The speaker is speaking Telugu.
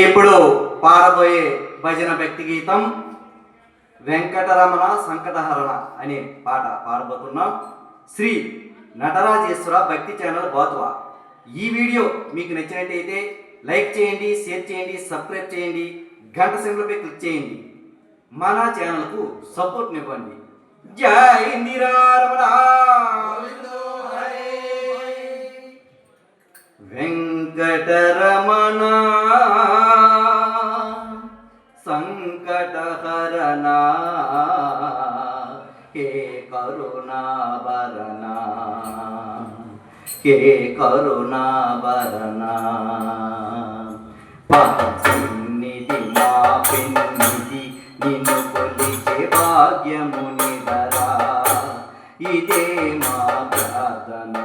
ఇప్పుడు పాడబోయే భజన భక్తి గీతం వెంకటరమణ సంకటహరణ అనే పాట పాడబోతున్నాం. శ్రీ నటరాజేశ్వర భక్తి ఛానల్ బాతువా ఈ వీడియో మీకు నచ్చినట్టయితే లైక్ చేయండి షేర్ చేయండి సబ్స్క్రైబ్ చేయండి గంట సింబల్పై క్లిక్ చేయండి. మన ఛానల్కు సపోర్ట్నివ్వండి. జై నిరారమణ హే కరుణాభరణ పసిన్నిధి మా పెన్నిధి నిన్ను కొలిచే భాగ్యము నిదరా? ఇదే మా ప్రార్థనా.